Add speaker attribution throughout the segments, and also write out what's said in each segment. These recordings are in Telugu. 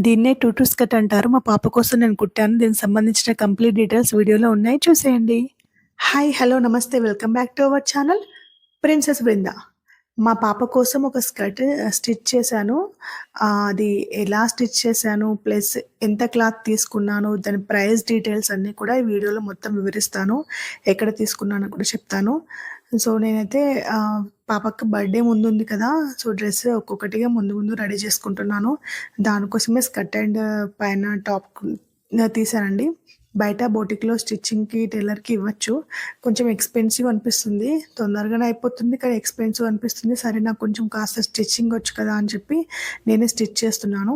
Speaker 1: దీన్నే టూటూస్ స్కర్ట్ అంటారు. మా పాప కోసం నేను కుట్టాను. దీనికి సంబంధించిన కంప్లీట్ డీటెయిల్స్ వీడియోలో ఉన్నాయి చూసేయండి. హాయ్! హలో! నమస్తే. Welcome back to our channel princess Brinda. మా పాప కోసం ఒక స్కర్ట్ స్టిచ్ చేశాను. అది ఎలా స్టిచ్ చేశాను, ప్లస్ ఎంత క్లాత్ తీసుకున్నాను, దాని ప్రైస్ డీటెయిల్స్ అన్నీ కూడా ఈ వీడియోలో మొత్తం వివరిస్తాను. ఎక్కడ తీసుకున్నాను కూడా చెప్తాను. సో, నేనైతే పాపకి బర్త్‌డే ముందుంది కదా! సో, డ్రెస్ ఒక్కొక్కటిగా ముందు ముందు రెడీ చేసుకుంటున్నాను. దానికోసమే స్కర్ట్ అండ్ పైన టాప్ తీసానండి బయట బోటిక్‌లో స్టిచ్చింగ్‌కి, టైలర్‌కి ఇవ్వచ్చు. కొంచెం ఎక్స్‌పెన్సివ్ అనిపిస్తుంది. తొందరగానే అయిపోతుంది. కానీ ఎక్స్‌పెన్సివ్ అనిపిస్తుంది. సరే నాకు కొంచెం కాస్త స్టిచ్చింగ్ వచ్చు కదా! అని చెప్పి నేనే స్టిచ్ చేస్తున్నాను.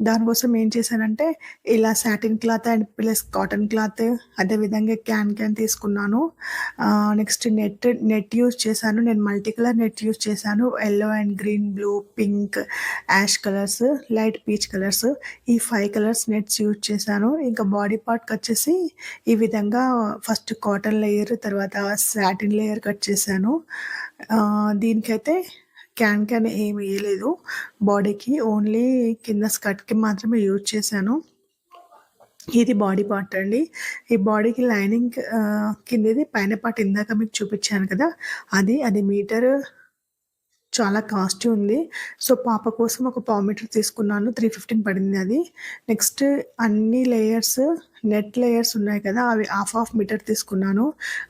Speaker 1: దానికోసం ఏం చేశానంటే ఇలా satin cloth and plus cotton cloth అదే విధంగా క్యాన్ క్యాన్ తీసుకున్నాను. నెక్స్ట్ నెట్ నెట్ యూజ్ చేశాను. నేను మల్టీ కలర్ నెట్ యూజ్ చేశాను. Yellow and green, blue, pink, ash colours, light peach colours ఈ ఫైవ్ కలర్స్ నెట్స్ యూజ్ చేశాను. ఇంకా బాడీ పార్ట్‌కి వచ్చేసి ఈ విధంగా ఫస్ట్ కాటన్ లేయర్ తర్వాత సాటిన్ లేయర్ కట్ చేశాను. దీనికైతే క్యాన్ క్యాన్ ఏమి వేయలేదు బాడీకి ఓన్లీ కింద స్కర్ట్‌కి మాత్రమే యూజ్ చేశాను. ఇది బాడీ పార్ట్ అండి. ఈ బాడీకి లైనింగ్ కిందది పైన పార్ట్ ఇందాక మీకు చూపించాను కదా! అది. అది మీటర్ చాలా కాస్ట్ ఉంది. సో, పాప కోసం ఒక పావు మీటర్ తీసుకున్నాను. 315 పడింది అది. నెక్స్ట్ అన్ని లేయర్స్ నెట్ లేయర్స్ ఉన్నాయి కదా! అవి హాఫ్ హాఫ్ మీటర్ తీసుకున్నాను.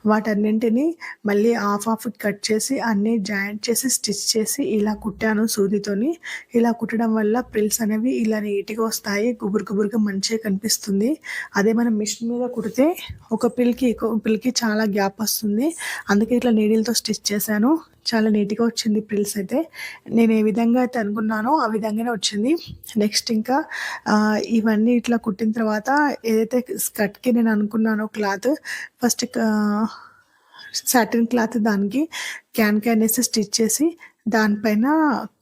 Speaker 1: వాటన్నింటిని మళ్ళీ హాఫ్ హాఫ్ కట్ చేసి అన్నీ జాయింట్ చేసి స్టిచ్ చేసి ఇలా కుట్టాను సూదితోని. ఇలా కుట్టడం వల్ల ప్రిల్స్ అనేవి ఇలా నీట్‌గా వస్తాయి. గుబురు గుబురుగా మంచిగా కనిపిస్తుంది. అదే మనం మిషన్ మీద కుడితే ఒక పిల్‌కి ఒక పిల్‌కి చాలా గ్యాప్ వస్తుంది. అందుకే ఇట్లా నీడిల్‌తో స్టిచ్ చేశాను. చాలా నీట్‌గా వచ్చింది ప్రిల్స్ అయితే. నేను ఏ విధంగా అయితే అనుకున్నానో ఆ విధంగానే వచ్చింది. నెక్స్ట్ ఇంకా ఇవన్నీ ఇట్లా కుట్టిన తర్వాత ఏదైతే స్కర్ట్‌కి నేను అనుకున్నానో క్లాత్ ఫస్ట్ సాటిన్ క్లాత్ దానికి క్యాన్ క్యాన్ వేసి స్టిచ్ చేసి దానిపైన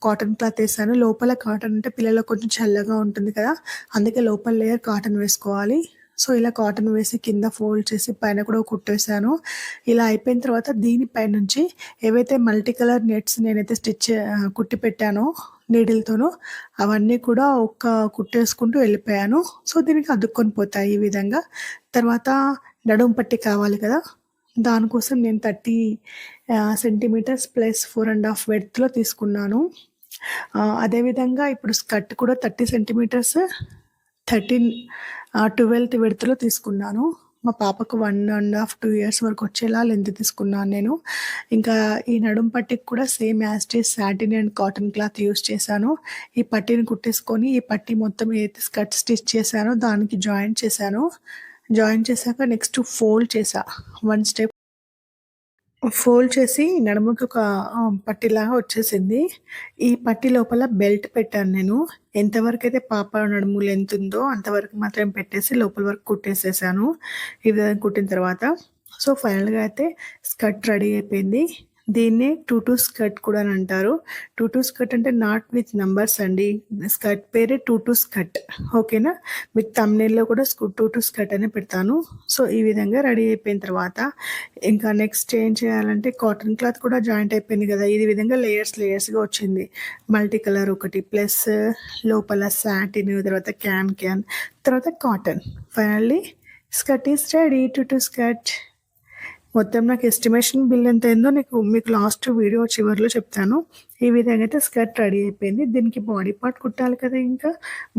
Speaker 1: కాటన్ క్లాత్ వేసాను లోపల కాటన్ అంటే పిల్లలకు కొంచెం చల్లగా ఉంటుంది కదా! అందుకే లోపల లేయర్ కాటన్ వేసుకోవాలి. సో, ఇలా కాటన్ వేసి కింద ఫోల్డ్ చేసి పైన కూడా కుట్టేసాను. ఇలా అయిపోయిన తర్వాత దీనిపై నుంచి ఏవైతే మల్టీ కలర్ నెట్స్ నేనైతే స్టిచ్ కుట్టి పెట్టానో నీడిల్తోనూ అవన్నీ కూడా ఒక్క కుట్టేసుకుంటూ వెళ్ళిపోయాను. సో, దీనికి అద్దుకొని పోతాయి ఈ విధంగా. తర్వాత నడుము పట్టి కావాలి కదా! దానికోసం నేను thirty centimetres plus four and half వెడ్త్లో తీసుకున్నాను. అదేవిధంగా ఇప్పుడు స్కర్ట్ కూడా 30 సెంటీమీటర్స్ థర్టీన్ ట్వెల్త్ విడతలో తీసుకున్నాను. మా పాపకు 1 ½ 2 ఇయర్స్ వరకు వచ్చేలా లెంత్ తీసుకున్నాను నేను. ఇంకా ఈ నడుం పట్టికి కూడా same as it satin and cotton cloth use చేశాను. ఈ పట్టీని కుట్టేసుకొని ఈ పట్టీ మొత్తం ఏదైతే స్కర్ట్ స్టిచ్ చేశానో దానికి జాయింట్ చేశాను. జాయిన్ చేశాక నెక్స్ట్ ఫోల్డ్ చేశా. వన్ స్టెప్ ఫోల్డ్ చేసి నడుముకి ఒక పట్టిలాగా వచ్చేసింది. ఈ పట్టి లోపల బెల్ట్ పెట్టాను నేను. ఎంతవరకు అయితే పాప నడుము లెంత్ ఉందో అంతవరకు మాత్రం పెట్టేసి లోపల వరకు కుట్టేసేసాను. ఈ విధంగా కుట్టిన తర్వాత సో, ఫైనల్‌గా అయితే స్కర్ట్ రెడీ అయిపోయింది. దీన్నే టూటూ స్కర్ట్ కూడా అని అంటారు. టూటూ స్కర్ట్ అంటే నాట్ విత్ నంబర్స్ అండి. స్కర్ట్ పేరే టూటూ స్కర్ట్. ఓకేనా? మీకు తమ్నేల్లో కూడా టూటూ స్కర్ట్ అనే పెడతాను. సో, ఈ విధంగా రెడీ అయిపోయిన తర్వాత ఇంకా నెక్స్ట్ ఏం చేయాలంటే కాటన్ క్లాత్ కూడా జాయింట్ అయిపోయింది కదా! ఈ విధంగా లేయర్స్ లేయర్స్‌గా వచ్చింది. మల్టీ కలర్ ఒకటి ప్లస్ లోపల సాటిన్ తర్వాత క్యాన్ క్యాన్ తర్వాత cotton. Finally skirt is ready tutu skirt. మొత్తం నాకు ఎస్టిమేషన్ బిల్ ఎంత అయిందో నీకు మీకు లాస్ట్ వీడియో చివరిలో చెప్తాను. ఈ విధంగా అయితే స్కర్ట్ రెడీ అయిపోయింది. దీనికి బాడీ పార్ట్ కుట్టాలి కదా! ఇంకా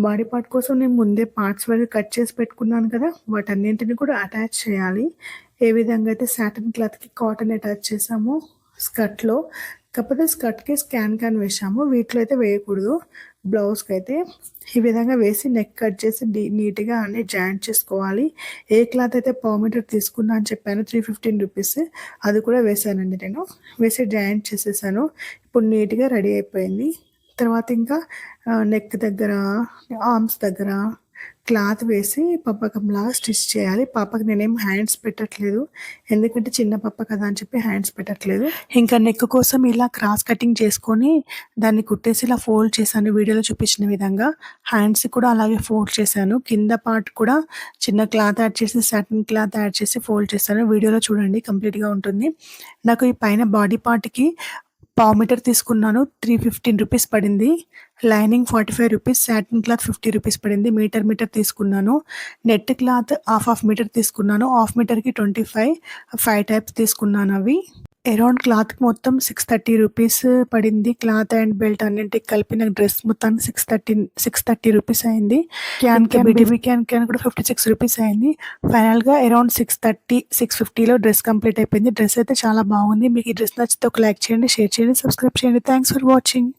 Speaker 1: బాడీ పార్ట్ కోసం నేను ముందే పార్ట్స్ వరకు కట్ చేసి పెట్టుకున్నాను కదా! వాటన్నింటిని కూడా అటాచ్ చేయాలి. ఏ విధంగా అయితే సాటిన్ క్లాత్‌కి కాటన్ అటాచ్ చేసామో స్కర్ట్‌లో కాకపోతే స్కర్ట్‌కి స్కాన్ క్యాన్ వేసాము. వీటిలో అయితే వేయకూడదు. బ్లౌజ్కి అయితే ఈ విధంగా వేసి నెక్ కట్ చేసి నీట్‌గా అన్నీ జాయింట్ చేసుకోవాలి. ఏ క్లాత్ అయితే పర్ మీటర్ తీసుకున్నా అని చెప్పాను త్రీ ఫిఫ్టీన్ రూపీస్ అది కూడా వేసానండి నేను. వేసి జాయింట్ చేసేసాను. ఇప్పుడు నీట్‌గా రెడీ అయిపోయింది. తర్వాత ఇంకా నెక్ దగ్గర, ఆర్మ్స్ దగ్గర క్లాత్ వేసి పప్పకంలాగా స్టిచ్ చేయాలి. పాపకి నేనేం హ్యాండ్స్ పెట్టట్లేదు. ఎందుకంటే చిన్న పాప కదా అని చెప్పి హ్యాండ్స్ పెట్టట్లేదు. ఇంకా నెక్ కోసం ఇలా క్రాస్ కటింగ్ చేసుకొని దాన్ని కుట్టేసి ఇలా ఫోల్డ్ చేశాను వీడియోలో చూపించిన విధంగా. హ్యాండ్స్‌కి కూడా అలాగే ఫోల్డ్ చేశాను. కింద పార్ట్ కూడా చిన్న క్లాత్ యాడ్ చేసి సాటిన్ క్లాత్ యాడ్ చేసి ఫోల్డ్ చేశాను. వీడియోలో చూడండి కంప్లీట్‌గా ఉంటుంది. నాకు ఈ పైన బాడీ పార్ట్‌కి పావు మీటర్ తీసుకున్నాను త్రీ ఫిఫ్టీన్ రూపీస్ పడింది. Lining forty five rupees satin cloth fifty rupees పడింది. మీటర్ మీటర్ తీసుకున్నాను. Net cloth half half metre తీసుకున్నాను. హాఫ్ మీటర్కి ట్వంటీ ఫైవ్ ఫైవ్ టైప్స్ తీసుకున్నాను అవి. అరౌండ్ క్లాత్కి మొత్తం సిక్స్ థర్టీ రూపీస్ పడింది. క్లాత్ అండ్ బెల్ట్ అన్నింటికి కలిపి నాకు డ్రెస్ మొత్తానికి six thirty six thirty rupees అయింది. Can can BTB can can కూడా ఫిఫ్టీ సిక్స్ రూపీస్ అయింది. ఫైనల్గా అరౌండ్ సిక్స్ థర్టీ సిక్స్ ఫిఫ్టీలో డ్రెస్ కంప్లీట్ అయిపోయింది. డ్రెస్ అయితే చాలా బాగుంది. మీకు ఈ డ్రెస్ నచ్చితే ఒక లైక్ చేయండి షేర్ చేయండి సబ్స్క్రైబ్ చేయండి. Thanks for watching